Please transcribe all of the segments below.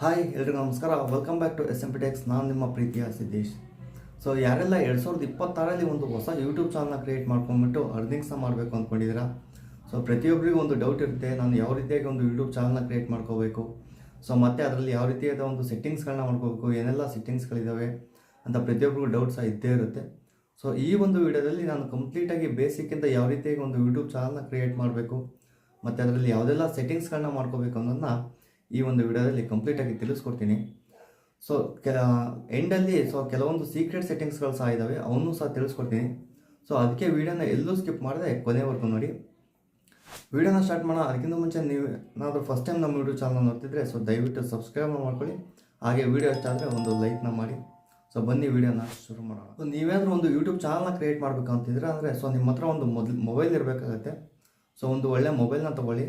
Hi, ಎಲ್ರಿಗೂ ನಮಸ್ಕಾರ. Welcome back to S M P techs ನಾನು ನಿಮ್ಮ ಪ್ರೀತಿಯ ಸಿದ್ದೇಶ್. ಸೊ ಯಾರೆಲ್ಲ ಎರಡು ಸಾವಿರದ ಇಪ್ಪತ್ತಾರಲ್ಲಿ ಒಂದು ಹೊಸ ಯೂಟ್ಯೂಬ್ ಚಾನಲ್ನ ಕ್ರಿಯೇಟ್ ಮಾಡ್ಕೊಂಡ್ಬಿಟ್ಟು ಅರ್ನಿಂಗ್ಸ್ನ ಮಾಡಬೇಕು ಅಂದ್ಕೊಂಡಿದ್ದೀರಾ ಸೊ ಪ್ರತಿಯೊಬ್ಬರಿಗೂ ಒಂದು ಡೌಟ್ ಇರುತ್ತೆ. ನಾನು ಯಾವ ರೀತಿಯಾಗಿ ಒಂದು ಯೂಟ್ಯೂಬ್ ಚಾನಲ್ನ ಕ್ರಿಯೇಟ್ ಮಾಡ್ಕೋಬೇಕು? ಸೊ ಮತ್ತು ಅದರಲ್ಲಿ ಯಾವ ರೀತಿಯಾದ ಒಂದು ಸೆಟ್ಟಿಂಗ್ಸ್ಗಳನ್ನ ಮಾಡ್ಕೋಬೇಕು? ಏನೆಲ್ಲ ಸೆಟ್ಟಿಂಗ್ಸ್ಗಳಿದ್ದಾವೆ ಅಂತ ಪ್ರತಿಯೊಬ್ಬರಿಗೂ ಡೌಟ್ ಸಹ ಇದ್ದೇ ಇರುತ್ತೆ. ಸೊ ಈ ಒಂದು ವಿಡಿಯೋದಲ್ಲಿ ನಾನು ಕಂಪ್ಲೀಟಾಗಿ ಬೇಸಿಕ್ಕಿಂತ ಯಾವ ರೀತಿಯಾಗಿ ಒಂದು ಯೂಟ್ಯೂಬ್ ಚಾನಲ್ನ ಕ್ರಿಯೇಟ್ ಮಾಡಬೇಕು? ಮತ್ತು ಅದರಲ್ಲಿ ಯಾವುದೆಲ್ಲ ಸೆಟ್ಟಿಂಗ್ಸ್ಗಳನ್ನ ಮಾಡ್ಕೋಬೇಕು ಅನ್ನೋದನ್ನ ಈ ಒಂದು ವಿಡಿಯೋದಲ್ಲಿ ಕಂಪ್ಲೀಟಾಗಿ ತಿಳಿಸ್ಕೊಡ್ತೀನಿ. ಸೊ ಕೆಲ ಎಂಡಲ್ಲಿ ಸೊ ಕೆಲವೊಂದು ಸೀಕ್ರೆಟ್ ಸೆಟ್ಟಿಂಗ್ಸ್ಗಳು ಸಹ ಇದ್ದಾವೆ ಅವನ್ನೂ ಸಹ ತಿಳಿಸ್ಕೊಡ್ತೀನಿ. ಸೊ ಅದಕ್ಕೆ ವಿಡಿಯೋನ ಎಲ್ಲೂ ಸ್ಕಿಪ್ ಮಾಡದೆ ಕೊನೆವರೆಗೂ ನೋಡಿ. ವಿಡಿಯೋನ ಸ್ಟಾರ್ಟ್ ಮಾಡೋಣ, ಅದಕ್ಕಿಂತ ಮುಂಚೆ ನೀವು ಏನಾದರೂ ಫಸ್ಟ್ ಟೈಮ್ ನಮ್ಮ ಯೂಟ್ಯೂಬ್ ಚಾನಲ್ ನೋಡ್ತಿದ್ರೆ ಸೊ ದಯವಿಟ್ಟು ಸಬ್ಸ್ಕ್ರೈಬ್ ಮಾಡ್ಕೊಳ್ಳಿ. ಹಾಗೆ ವಿಡಿಯೋ ಇಷ್ಟ ಒಂದು ಲೈಕ್ನ ಮಾಡಿ. ಸೊ ಬನ್ನಿ ವಿಡಿಯೋನ ಶುರು ಮಾಡೋಣ. ಸೊ ನೀವೇನಾದರೂ ಒಂದು ಯೂಟ್ಯೂಬ್ ಚಾನಲ್ನ ಕ್ರಿಯೇಟ್ ಮಾಡಬೇಕು ಅಂತಿದ್ರೆ ಅಂದರೆ ಸೊ ನಿಮ್ಮ ಹತ್ರ ಒಂದು ಮೊದಲು ಮೊಬೈಲ್ ಇರಬೇಕಾಗತ್ತೆ. ಸೊ ಒಂದು ಒಳ್ಳೆ ಮೊಬೈಲ್ನ ತೊಗೊಳ್ಳಿ.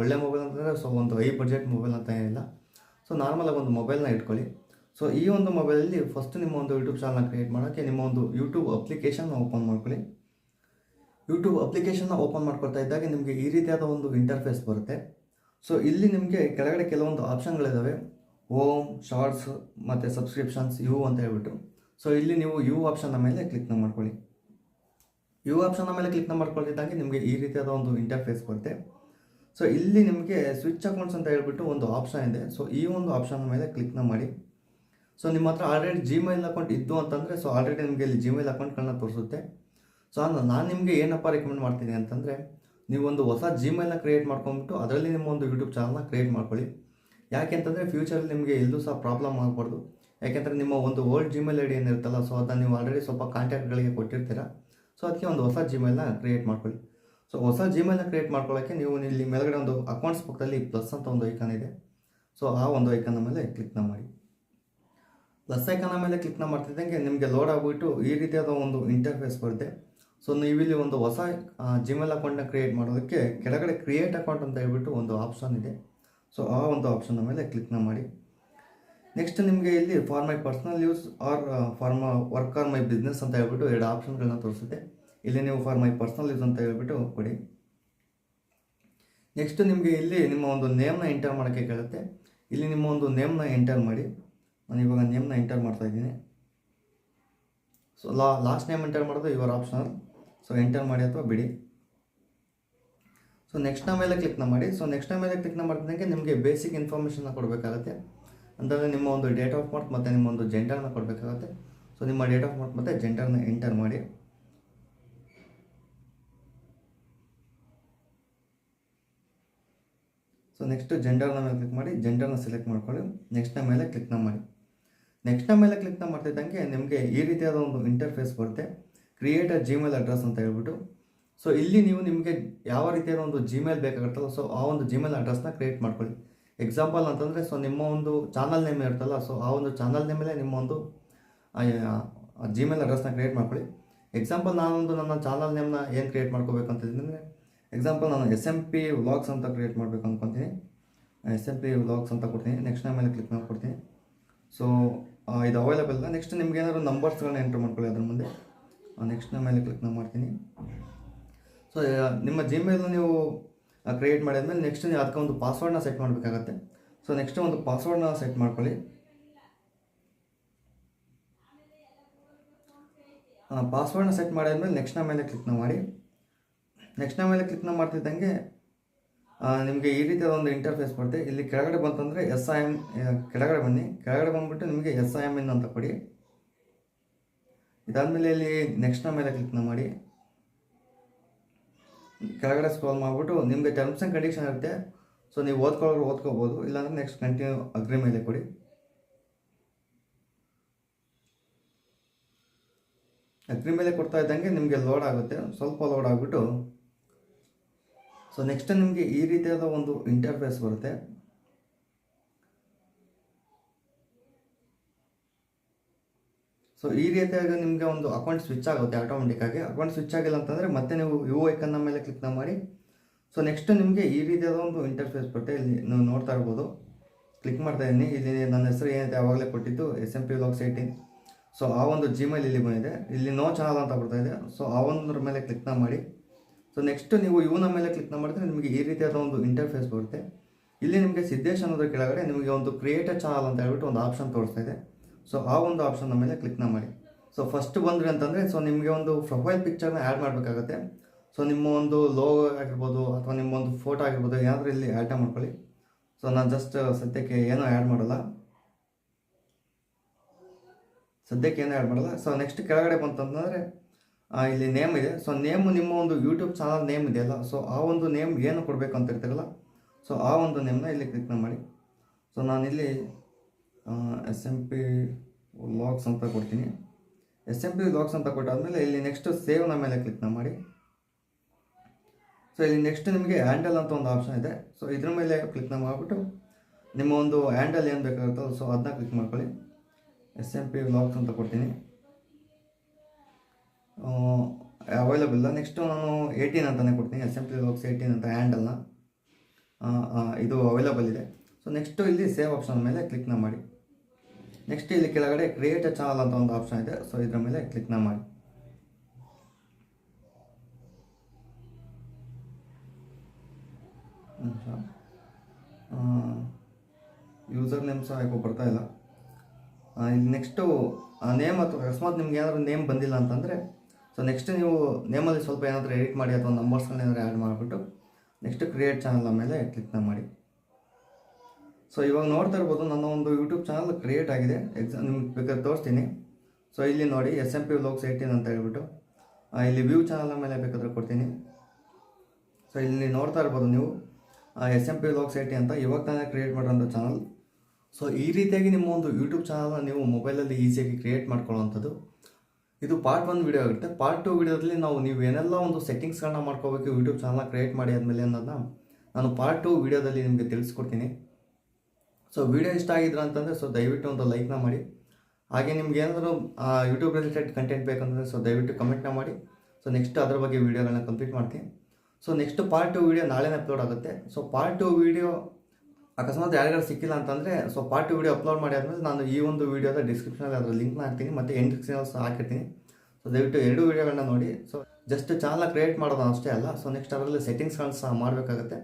ಒಳ್ಳೆ ಮೊಬೈಲ್ ಅಂತಂದರೆ ಸೊ ಒಂದು ಹೈ ಬಜೆಟ್ ಮೊಬೈಲ್ ಅಂತ ಏನಿಲ್ಲ ಸೊ ನಾರ್ಮಲಾಗಿ ಒಂದು ಮೊಬೈಲ್ನ ಇಟ್ಕೊಳ್ಳಿ. ಸೊ ಈ ಒಂದು ಮೊಬೈಲಲ್ಲಿ ಫಸ್ಟ್ ನಿಮ್ಮ ಒಂದು ಯೂಟ್ಯೂಬ್ ಚಾನಲ್ನ ಕ್ರಿಯೇಟ್ ಮಾಡೋಕ್ಕೆ ನಿಮ್ಮ ಒಂದು ಯೂಟ್ಯೂಬ್ ಅಪ್ಲಿಕೇಶನ್ನ ಓಪನ್ ಮಾಡ್ಕೊಳ್ಳಿ. ಯೂಟ್ಯೂಬ್ ಅಪ್ಲಿಕೇಶನ್ನ ಓಪನ್ ಮಾಡ್ಕೊಳ್ತಾ ಇದ್ದಾಗ ನಿಮಗೆ ಈ ರೀತಿಯಾದ ಒಂದು ಇಂಟರ್ಫೇಸ್ ಬರುತ್ತೆ. ಸೊ ಇಲ್ಲಿ ನಿಮಗೆ ಕೆಳಗಡೆ ಕೆಲವೊಂದು ಆಪ್ಷನ್ಗಳಿದ್ದಾವೆ ಹೋಮ್ ಶಾರ್ಟ್ಸ್ ಮತ್ತು ಸಬ್ಸ್ಕ್ರಿಪ್ಷನ್ಸ್ ಯು ಅಂತ ಹೇಳ್ಬಿಟ್ಟು. ಸೊ ಇಲ್ಲಿ ನೀವು ಯು ಆಪ್ಷನ್ನ ಮೇಲೆ ಕ್ಲಿಕ್ನ ಮಾಡ್ಕೊಳ್ಳಿ. ಯು ಆಪ್ಷನ್ನ ಮೇಲೆ ಕ್ಲಿಕ್ ಮಾಡ್ಕೊಳ್ತಿದ್ದಂಗೆ ನಿಮಗೆ ಈ ರೀತಿಯಾದ ಒಂದು ಇಂಟರ್ಫೇಸ್ ಬರುತ್ತೆ. ಸೊ ಇಲ್ಲಿ ನಿಮಗೆ ಸ್ವಿಚ್ ಅಕೌಂಟ್ಸ್ ಅಂತ ಹೇಳ್ಬಿಟ್ಟು ಒಂದು ಆಪ್ಷನ್ ಇದೆ. ಸೊ ಈ ಒಂದು ಆಪ್ಷನ್ ಮೇಲೆ ಕ್ಲಿಕ್ನ ಮಾಡಿ. ಸೊ ನಿಮ್ಮ ಹತ್ರ ಆಲ್ರೆಡಿ ಜಿಮೇಲ್ ಅಕೌಂಟ್ ಇದ್ದು ಅಂತಂದರೆ ಸೊ ಆಲ್ರೆಡಿ ನಿಮಗೆ ಇಲ್ಲಿ ಜಿಮೇಲ್ ಅಕೌಂಟ್ಗಳನ್ನ ತೋರಿಸುತ್ತೆ. ಸೊ ನಾನು ನಿಮಗೆ ಏನಪ್ಪ ರೆಕಮೆಂಡ್ ಮಾಡ್ತೀನಿ ಅಂತಂದರೆ, ನೀವು ಒಂದು ಹೊಸ ಜಿಮೇಲ್ನ ಕ್ರಿಯೇಟ್ ಮಾಡ್ಕೊಂಬಿಟ್ಟು ಅದರಲ್ಲಿ ನಿಮ್ಮ ಒಂದು ಯೂಟ್ಯೂಬ್ ಚಾನಲ್ನ ಕ್ರಿಯೇಟ್ ಮಾಡ್ಕೊಳ್ಳಿ. ಯಾಕೆ ಅಂತಂದರೆ ಫ್ಯೂಚರಲ್ಲಿ ನಿಮಗೆ ಎಲ್ಲೂ ಸಹ ಪ್ರಾಬ್ಲಮ್ ಆಗಬಾರ್ದು. ಯಾಕೆಂದರೆ ನಿಮ್ಮ ಒಂದು ಓಲ್ಡ್ ಜಿಮೇಲ್ ಐ ಡಿ ಏನಿರುತ್ತಲ್ಲ ಸೊ ಅದನ್ನು ನೀವು ಆಲ್ರೆಡಿ ಸ್ವಲ್ಪ ಕಾಂಟ್ಯಾಕ್ಟ್ಗಳಿಗೆ ಕೊಟ್ಟಿರ್ತೀರ. ಸೊ ಅದಕ್ಕೆ ಒಂದು ಹೊಸ ಜಿಮೇಲ್ನ ಕ್ರಿಯೇಟ್ ಮಾಡ್ಕೊಳ್ಳಿ. ಸೊ ಹೊಸ ಜಿಮೇಲ್ನ ಕ್ರಿಯೇಟ್ ಮಾಡ್ಕೊಳ್ಳೋಕ್ಕೆ ನೀವು ಇಲ್ಲಿ ಮೇಲ್ಗಡೆ ಒಂದು ಅಕೌಂಟ್ಸ್ ಪಕ್ಕದಲ್ಲಿ ಪ್ಲಸ್ ಅಂತ ಒಂದು ಐಕಾನ್ ಇದೆ. ಸೊ ಆ ಒಂದು ಐಕಾನ್ ಮೇಲೆ ಕ್ಲಿಕ್ನ ಮಾಡಿ. ಪ್ಲಸ್ ಐಕಾನ ಮೇಲೆ ಕ್ಲಿಕ್ನ ಮಾಡ್ತಿದ್ದಂಗೆ ನಿಮಗೆ ಲೋಡ್ ಆಗಿಬಿಟ್ಟು ಈ ರೀತಿಯಾದ ಒಂದು ಇಂಟರ್ಫೇಸ್ ಬರುತ್ತೆ. ಸೊ ನೀವಿಲ್ಲಿ ಒಂದು ಹೊಸ ಜಿಮೇಲ್ ಅಕೌಂಟ್ನ ಕ್ರಿಯೇಟ್ ಮಾಡೋದಕ್ಕೆ ಕೆಳಗಡೆ ಕ್ರಿಯೇಟ್ ಅಕೌಂಟ್ ಅಂತ ಹೇಳ್ಬಿಟ್ಟು ಒಂದು ಆಪ್ಷನ್ ಇದೆ. ಸೊ ಆ ಒಂದು ಆಪ್ಷನ್ನ ಮೇಲೆ ಕ್ಲಿಕ್ನ ಮಾಡಿ. ನೆಕ್ಸ್ಟ್ ನಿಮಗೆ ಇಲ್ಲಿ for my personal use or for my work or my business ಅಂತ ಹೇಳ್ಬಿಟ್ಟು ಎರಡು ಆಪ್ಷನ್ಗಳನ್ನ ತೋರಿಸುತ್ತೆ. ಇಲ್ಲಿ ನೀವು ಫಾರ್ ಮೈ ಪರ್ಸನಲ್ ಯೂಸ್ ಅಂತ ಹೇಳ್ಬಿಟ್ಟು ಕೊಡಿ. ನೆಕ್ಸ್ಟ್ ನಿಮಗೆ ಇಲ್ಲಿ ನಿಮ್ಮ ಒಂದು ನೇಮ್ನ ಎಂಟರ್ ಮಾಡೋಕ್ಕೆ ಕೇಳುತ್ತೆ. ಇಲ್ಲಿ ನಿಮ್ಮ ಒಂದು ನೇಮ್ನ ಎಂಟರ್ ಮಾಡಿ. ನಾನು ಇವಾಗ ನೇಮ್ನ ಎಂಟರ್ ಮಾಡ್ತಾ ಇದ್ದೀನಿ. ಸೊ ಲಾ ಲಾಸ್ಟ್ ನೇಮ್ ಎಂಟರ್ ಮಾಡೋದು ಯುವರ್ ಆಪ್ಷನಲ್ ಸೊ ಎಂಟರ್ ಮಾಡಿ ಅಥವಾ ಬಿಡಿ. ಸೊ ನೆಕ್ಸ್ಟ್ ಮೇಲೆ ಕ್ಲಿಕ್ನ ಮಾಡಿ. ಸೊ ನೆಕ್ಸ್ಟ್ ಮೇಲೆ ಕ್ಲಿಕ್ನ ಮಾಡಿದಂಗೆ ನಿಮಗೆ ಬೇಸಿಕ್ ಇನ್ಫಾರ್ಮೇಷನ್ನ ಕೊಡಬೇಕಾಗತ್ತೆ. ಅಂತಂದರೆ ನಿಮ್ಮ ಒಂದು ಡೇಟ್ ಆಫ್ ಬರ್ತ್ ಮತ್ತು ನಿಮ್ಮ ಒಂದು ಜೆಂಡರ್ನ ಕೊಡಬೇಕಾಗುತ್ತೆ. ಸೊ ನಿಮ್ಮ ಡೇಟ್ ಆಫ್ ಬರ್ತ್ ಮತ್ತು ಜೆಂಡರ್ನ ಎಂಟರ್ ಮಾಡಿ. ಸೊ ನೆಕ್ಸ್ಟ್ ಜೆಂಡರ್ನ ಮೇಲೆ ಕ್ಲಿಕ್ ಮಾಡಿ ಜೆಂಡರ್ನ ಸೆಲೆಕ್ಟ್ ಮಾಡ್ಕೊಳ್ಳಿ. ನೆಕ್ಸ್ಟ್ನ ಮೇಲೆ ಕ್ಲಿಕ್ನ ಮಾಡಿ. ನೆಕ್ಸ್ಟ್ನ ಮೇಲೆ ಕ್ಲಿಕ್ನ ಮಾಡ್ತಿದ್ದಂಗೆ ನಿಮಗೆ ಈ ರೀತಿಯಾದ ಒಂದು ಇಂಟರ್ಫೇಸ್ ಬರುತ್ತೆ. ಕ್ರಿಯೇಟ್ ಅ ಜಿಮೇಲ್ ಅಡ್ರೆಸ್ ಅಂತ ಹೇಳ್ಬಿಟ್ಟು. ಸೊ ಇಲ್ಲಿ ನೀವು ನಿಮಗೆ ಯಾವ ರೀತಿಯಾದ ಒಂದು ಜಿಮೇಲ್ ಬೇಕಾಗುತ್ತಲ್ಲ ಸೊ ಆ ಒಂದು ಜಿಮೇಲ್ ಅಡ್ರೆಸ್ನ ಕ್ರಿಯೇಟ್ ಮಾಡ್ಕೊಳ್ಳಿ. ಎಕ್ಸಾಂಪಲ್ ಅಂತಂದರೆ ಸೊ ನಿಮ್ಮ ಒಂದು ಚಾನಲ್ ನೇಮ್ ಇರುತ್ತಲ್ಲ ಸೊ ಆ ಒಂದು ಚಾನಲ್ ನೇಮಲ್ಲೇ ನಿಮ್ಮ ಒಂದು ಜಿಮೇಲ್ ಅಡ್ರೆಸ್ನ ಕ್ರಿಯೇಟ್ ಮಾಡ್ಕೊಳ್ಳಿ. ಎಕ್ಸಾಂಪಲ್ ನಾನೊಂದು ನನ್ನ ಚಾನಲ್ ನೇಮ್ನ ಏನು ಕ್ರಿಯೇಟ್ ಮಾಡ್ಕೋಬೇಕು ಅಂದರೆ ಎಕ್ಸಾಂಪಲ್ ನಾನು ಎಸ್ ಎಂ ಪಿ ವ್ಲಾಗ್ಸ್ ಅಂತ ಕ್ರಿಯೇಟ್ ಮಾಡಬೇಕು ಅಂದ್ಕೊತೀನಿ ಎಸ್ ಎಂ ಪಿ ವ್ಲಾಗ್ಸ್ ಅಂತ ಕೊಡ್ತೀನಿ. ನೆಕ್ಸ್ಟ್ ಮೇಲೆ ಕ್ಲಿಕ್ ಮಾಡ್ಕೊಡ್ತೀನಿ ಸೊ ಇದು ಅವೈಲೇಬಲ್ ಇಲ್ಲ ನೆಕ್ಸ್ಟ್ ನಿಮ್ಗೆ ಏನಾದ್ರು ನಂಬರ್ಸ್ಗಳನ್ನ ಎಂಟ್ರ್ ಮಾಡ್ಕೊಳ್ಳಿ ಅದ್ರ ಮುಂದೆ. ನೆಕ್ಸ್ಟ್ ಮೇಲೆ ಕ್ಲಿಕ್ ಮಾಡ್ತೀನಿ. ಸೊ ನಿಮ್ಮ ಜಿಮೇಲ್ನ ನೀವು ಕ್ರಿಯೇಟ್ ಮಾಡಿದ್ಮೇಲೆ ನೆಕ್ಸ್ಟ್ ನೀವು ಅದಕ್ಕೆ ಒಂದು ಪಾಸ್ವರ್ಡ್ನ ಸೆಟ್ ಮಾಡಬೇಕಾಗತ್ತೆ. ಸೊ ನೆಕ್ಸ್ಟ್ ಒಂದು ಪಾಸ್ವರ್ಡ್ನ ಸೆಟ್ ಮಾಡ್ಕೊಳ್ಳಿ. ಪಾಸ್ವರ್ಡ್ನ ಸೆಟ್ ಮಾಡಿದ್ಮೇಲೆ ನೆಕ್ಸ್ಟ್ನ ಮೇಲೆ ಕ್ಲಿಕ್ನ ಮಾಡಿ. ನೆಕ್ಸ್ಟ್ನ ಮೇಲೆ ಕ್ಲಿಕ್ನ ಮಾಡ್ತಿದ್ದಂಗೆ ನಿಮಗೆ ಈ ರೀತಿಯಾದ ಒಂದು ಇಂಟರ್ಫೇಸ್ ಬರುತ್ತೆ. ಇಲ್ಲಿ ಕೆಳಗಡೆ ಬಂತಂದರೆ ಎಸ್ ಐ ಎಂ ಕೆಳಗಡೆ ಬನ್ನಿ. ಕೆಳಗಡೆ ಬಂದುಬಿಟ್ಟು ನಿಮಗೆ ಎಸ್ ಐ ಎಂ ಇನ್ ಅಂತ ಕೊಡಿ. ಇದಾದಮೇಲೆ ಇಲ್ಲಿ ನೆಕ್ಸ್ಟ್ನ ಮೇಲೆ ಕ್ಲಿಕ್ನ ಮಾಡಿ. ಕೆಳಗಡೆ ಸ್ಕ್ರೋಲ್ ಮಾಡಿಬಿಟ್ಟು ನಿಮಗೆ ಟರ್ಮ್ಸ್ ಆ್ಯಂಡ್ ಕಂಡೀಷನ್ ಇರುತ್ತೆ. ಸೊ ನೀವು ಓದ್ಕೊಳ್ಳೋರು ಓದ್ಕೋಬೋದು. ಇಲ್ಲಾಂದರೆ ನೆಕ್ಸ್ಟ್ ಕಂಟಿನ್ಯೂ ಅಗ್ರಿ ಮೇಲೆ ಕೊಡಿ. ಅಗ್ರಿ ಮೇಲೆ ಕೊಡ್ತಾ ಇದ್ದಂಗೆ ನಿಮಗೆ ಲೋಡ್ ಆಗುತ್ತೆ. ಸ್ವಲ್ಪ ಲೋಡ್ ಆಗಿಬಿಟ್ಟು. ಸೊ ನೆಕ್ಸ್ಟ್ ನಿಮಗೆ ಈ ರೀತಿಯಾದ ಒಂದು ಇಂಟರ್ಫೇಸ್ ಬರುತ್ತೆ. ಸೊ ಈ ರೀತಿಯಾಗಿ ನಿಮಗೆ ಒಂದು ಅಕೌಂಟ್ ಸ್ವಿಚ್ ಆಗುತ್ತೆ ಆಟೋಮೆಟಿಕ್ಕಾಗಿ ಅಕೌಂಟ್ ಸ್ವಿಚ್ ಆಗಿಲ್ಲ ಅಂತಂದರೆ ಮತ್ತೆ ನೀವು ಯು ಐಕನ್ನ ಮೇಲೆ ಕ್ಲಿಕ್ನ ಮಾಡಿ. ಸೊ ನೆಕ್ಸ್ಟ್ ನಿಮಗೆ ಈ ರೀತಿಯಾದ ಒಂದು ಇಂಟರ್ಫೇಸ್ ಬರುತ್ತೆ ಇಲ್ಲಿ ನೀವು ನೋಡ್ತಾ ಇರ್ಬೋದು. ಕ್ಲಿಕ್ ಮಾಡ್ತಾ ಇದ್ದೀನಿ. ಇಲ್ಲಿ ನನ್ನ ಹೆಸರು ಏನಿದೆ ಆವಾಗಲೇ ಕೊಟ್ಟಿದ್ದು S M P logs eighteen so ಆ ಒಂದು ಜಿಮೇಲ್ ಇಲ್ಲಿ ಬಂದಿದೆ. ಇಲ್ಲಿ ನೋ ಚಾನಲ್ ಅಂತ ಬರ್ತಾ ಇದೆ. ಸೊ ಆ ಒಂದ್ರ ಮೇಲೆ ಕ್ಲಿಕ್ನ ಮಾಡಿ. ಸೊ ನೆಕ್ಸ್ಟ್ ನೀವು ಇವನ ಮೇಲೆ ಕ್ಲಿಕ್ನ ಮಾಡಿದ್ರೆ ನಿಮಗೆ ಈ ರೀತಿಯಾದ ಒಂದು ಇಂಟರ್ಫೇಸ್ ಬರುತ್ತೆ. ಇಲ್ಲಿ ನಿಮಗೆ ಸಿದ್ದೇಶ್ ಅನ್ನೋದ್ರ ಕೆಳಗಡೆ ನಿಮಗೆ ಒಂದು ಕ್ರಿಯೇಟರ್ ಚಾನಲ್ ಅಂತ ಹೇಳ್ಬಿಟ್ಟು ಒಂದು ಆಪ್ಷನ್ ತೋರಿಸ್ತಾ ಇದೆ. ಸೊ ಆ ಒಂದು ಆಪ್ಷನ್ ಮೇಲೆ ಕ್ಲಿಕ್ನ ಮಾಡಿ. ಸೊ ಫಸ್ಟ್ ಬಂದ್ರಿ ಅಂತಂದರೆ ಸೊ ನಿಮಗೆ ಒಂದು ಪ್ರೊಫೈಲ್ ಪಿಕ್ಚರ್ನ ಆ್ಯಡ್ ಮಾಡಬೇಕಾಗತ್ತೆ. ಸೊ ನಿಮ್ಮ ಒಂದು ಲೋಗೋ ಆಗಿರ್ಬೋದು ಅಥವಾ ನಿಮ್ಮ ಒಂದು ಫೋಟೋ ಆಗಿರ್ಬೋದು, ಏನಾದರೂ ಇಲ್ಲಿ ಆ್ಯಡ್ ಮಾಡ್ಕೊಳ್ಳಿ. ಸೊ ನಾನು ಜಸ್ಟ್ ಸದ್ಯಕ್ಕೆ ಏನೂ ಆ್ಯಡ್ ಮಾಡಲ್ಲ. ಸದ್ಯಕ್ಕೆ ಏನೂ ಆ್ಯಡ್ ಮಾಡಲ್ಲ. ಸೊ ನೆಕ್ಸ್ಟ್ ಕೆಳಗಡೆ ಬಂತಂದರೆ ಇಲ್ಲಿ ನೇಮ್ ಇದೆ. ಸೊ ನೇಮ್ ನಿಮ್ಮ ಒಂದು ಯೂಟ್ಯೂಬ್ ಚಾನಲ್ ನೇಮ್ ಇದೆಯಲ್ಲ ಸೊ ಆ ಒಂದು ನೇಮ್ ಏನು ಕೊಡಬೇಕು ಅಂತ ಇರ್ತೀರಲ್ಲ ಸೊ ಆ ಒಂದು ನೇಮ್ನ ಇಲ್ಲಿ ಕ್ಲಿಕ್ನ ಮಾಡಿ. ಸೊ ನಾನಿಲ್ಲಿ ಎಸ್ ಎಂ ಪಿ ಲಾಕ್ಸ್ ಅಂತ ಕೊಡ್ತೀನಿ. ಎಸ್ ಎಂ ಪಿ ಲಾಕ್ಸ್ ಅಂತ ಕೊಟ್ಟಾದಮೇಲೆ ಇಲ್ಲಿ ನೆಕ್ಸ್ಟ್ ಸೇವ್ನ ಮೇಲೆ ಕ್ಲಿಕ್ನ ಮಾಡಿ. ಸೊ ಇಲ್ಲಿ ನೆಕ್ಸ್ಟ್ ನಿಮಗೆ ಹ್ಯಾಂಡಲ್ ಅಂತ ಒಂದು ಆಪ್ಷನ್ ಇದೆ. ಸೊ ಇದ್ರ ಮೇಲೆ ಕ್ಲಿಕ್ನ ಮಾಡಿಬಿಟ್ಟು ನಿಮ್ಮ ಒಂದು ಹ್ಯಾಂಡಲ್ ಏನು ಬೇಕಾಗುತ್ತೋ ಸೊ ಅದನ್ನ ಕ್ಲಿಕ್ ಮಾಡ್ಕೊಳ್ಳಿ. ಎಸ್ ಎಂ ಪಿ ಲಾಕ್ಸ್ ಅಂತ ಕೊಡ್ತೀನಿ. ಅವೈಲಬಲ್ ನೆಕ್ಸ್ಟು ನಾನು ಏಯ್ಟೀನ್ ಅಂತಲೇ ಕೊಡ್ತೀನಿ. S M P logs eighteen ಅಂತ ಹ್ಯಾಂಡಲ್ನ ಇದು ಅವೈಲಬಲ್ ಇದೆ. ಸೊ ನೆಕ್ಸ್ಟು ಇಲ್ಲಿ ಸೇವ್ ಆಪ್ಷನ್ ಮೇಲೆ ಕ್ಲಿಕ್ನ ಮಾಡಿ. ನೆಕ್ಸ್ಟ್ ಇಲ್ಲಿ ಕೆಳಗಡೆ ಕ್ರಿಯೇಟ್ ಅ ಚಾನಲ್ ಅಂತ ಒಂದು ಆಪ್ಷನ್ ಇದೆ. ಸೊ ಇದರ ಮೇಲೆ ಕ್ಲಿಕ್ನ ಮಾಡಿ. ಯೂಸರ್ ನೇಮ್ ಸಹ ಯಾಕೋ ಬರ್ತಾ ಇಲ್ಲ. ಇಲ್ಲಿ ನೆಕ್ಸ್ಟು ನೇಮ್ ಅಥವಾ ಅಕಸ್ಮಾತ್ ನಿಮ್ಗೆ ಏನಾದರೂ ನೇಮ್ ಬಂದಿಲ್ಲ ಅಂತಂದರೆ ಸೊ ನೆಕ್ಸ್ಟ್ ನೀವು ನೇಮಲ್ಲಿ ಸ್ವಲ್ಪ ಏನಾದರೂ ಎಡಿಟ್ ಮಾಡಿ ಅಥವಾ ನಂಬರ್ಸ್ಗಳನ್ನ ಏನಾದರೂ ಆ್ಯಡ್ ಮಾಡಿಬಿಟ್ಟು ನೆಕ್ಸ್ಟ್ ಕ್ರಿಯೇಟ್ ಚಾನಲ್ ಮೇಲೆ ಕ್ಲಿಕ್ನ ಮಾಡಿ. ಸೊ ಇವಾಗ ನೋಡ್ತಾ ಇರ್ಬೋದು ನನ್ನ ಒಂದು ಯೂಟ್ಯೂಬ್ ಚಾನಲ್ ಕ್ರಿಯೇಟ್ ಆಗಿದೆ. ಎಕ್ಸಾಮ್ ನಿಮ್ಗೆ ಬೇಕಾದ್ರೆ ತೋರಿಸ್ತೀನಿ. ಸೊ ಇಲ್ಲಿ ನೋಡಿ S M P vlogs eighteen ಅಂತ ಹೇಳ್ಬಿಟ್ಟು ಇಲ್ಲಿ ವ್ಯೂ ಚಾನಲ್ ಮೇಲೆ ಬೇಕಾದ್ರೆ ಕೊಡ್ತೀನಿ. ಸೊ ಇಲ್ಲಿ ನೋಡ್ತಾ ಇರ್ಬೋದು ನೀವು S M P vlogs eighty ಅಂತ ಇವಾಗ ತಾನೇ ಕ್ರಿಯೇಟ್ ಮಾಡಿರೋಂಥ ಚಾನಲ್ ಸೊ ಈ ರೀತಿಯಾಗಿ ನಿಮ್ಮ ಒಂದು ಯೂಟ್ಯೂಬ್ ಚಾನಲ್ನ ನೀವು ಮೊಬೈಲಲ್ಲಿ ಈಸಿಯಾಗಿ ಕ್ರಿಯೇಟ್ ಮಾಡ್ಕೊಳ್ಳೋವಂಥದ್ದು. ಇದು ಪಾರ್ಟ್ ಒನ್ ವಿಡಿಯೋ ಆಗಿರುತ್ತೆ. ಪಾರ್ಟ್ ಟು ವೀಡಿಯೋದಲ್ಲಿ ನಾವು ನೀವು ಏನೆಲ್ಲ ಒಂದು ಸೆಟ್ಟಿಂಗ್ಸ್ಗಳನ್ನ ಮಾಡ್ಕೋಬೇಕು ಯೂಟ್ಯೂಬ್ ಚಾನಲ್ನ ಕ್ರಿಯೇಟ್ ಮಾಡಿ ಆದಮೇಲೆ ಅನ್ನೋದನ್ನ ನಾನು ಪಾರ್ಟ್ ಟು ವಿಡಿಯೋದಲ್ಲಿ ನಿಮಗೆ ತಿಳಿಸ್ಕೊಡ್ತೀನಿ. ಸೊ ವಿಡಿಯೋ ಇಷ್ಟ ಆಗಿದ್ರ ಅಂತಂದರೆ ಸೊ ದಯವಿಟ್ಟು ಒಂದು ಲೈಕ್ನ ಮಾಡಿ. ಹಾಗೆ ನಿಮ್ಗೆ ಏನಾದರೂ ಯೂಟ್ಯೂಬ್ ರಿಲೇಟೆಡ್ ಕಂಟೆಂಟ್ ಬೇಕಂತಂದರೆ ಸೊ ದಯವಿಟ್ಟು ಕಮೆಂಟ್ನ ಮಾಡಿ. ಸೊ ನೆಕ್ಸ್ಟ್ ಅದ್ರ ಬಗ್ಗೆ ವೀಡಿಯೋಗಳನ್ನ ಕಂಪ್ಲೀಟ್ ಮಾಡ್ತೀನಿ. So next part two video ನಾಳೆನೇ ಅಪ್ಲೋಡ್ ಆಗುತ್ತೆ. ಸೊ ಪಾರ್ಟ್ ಟು ವೀಡಿಯೋ ಅಕಸ್ಮಾತ್ ಯಾರಿಗಾರು ಸಿಕ್ಕಿಲ್ಲ ಅಂತಂದರೆ so part two video upload ಮಾಡಿ ಆದಮೇಲೆ ನಾನು ಈ ಒಂದು ವೀಡಿಯೋದ ಡಿಸ್ಕ್ರಿಪ್ಷನಲ್ಲಿ ಅದರ ಲಿಂಕ್ನ ಹಾಕ್ತೀನಿ, ಮತ್ತು ಎಂಡ್ ಸಹ ಹಾಕಿರ್ತೀನಿ. ಸೊ ದಯವಿಟ್ಟು ಎರಡು ವೀಡಿಯೋಗಳನ್ನ ನೋಡಿ. ಸೊ ಜಸ್ಟ್ ಚಾನಲ್ ಕ್ರಿಯೇಟ್ ಮಾಡೋದು ಅಷ್ಟೇ ಅಲ್ಲ ಸೊ ನೆಕ್ಸ್ಟ್ ಅದರಲ್ಲಿ ಸೆಟ್ಟಿಂಗ್ಸ್ಗಳನ್ನ ಸಹ ಮಾಡಬೇಕಾಗುತ್ತೆ.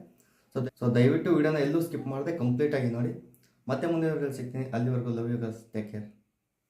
ಸೊ ಸೊ ದಯವಿಟ್ಟು ವೀಡಿಯೋನ ಎಲ್ಲೂ ಸ್ಕಿಪ್ ಮಾಡದೆ ಕಂಪ್ಲೀಟಾಗಿ ನೋಡಿ. ಮತ್ತೆ ಮುಂದಿನ ವಿಡಿಯೋದಲ್ಲಿ ಸಿಗ್ತೀನಿ ಅಲ್ಲಿವರೆಗೂ love you guys take care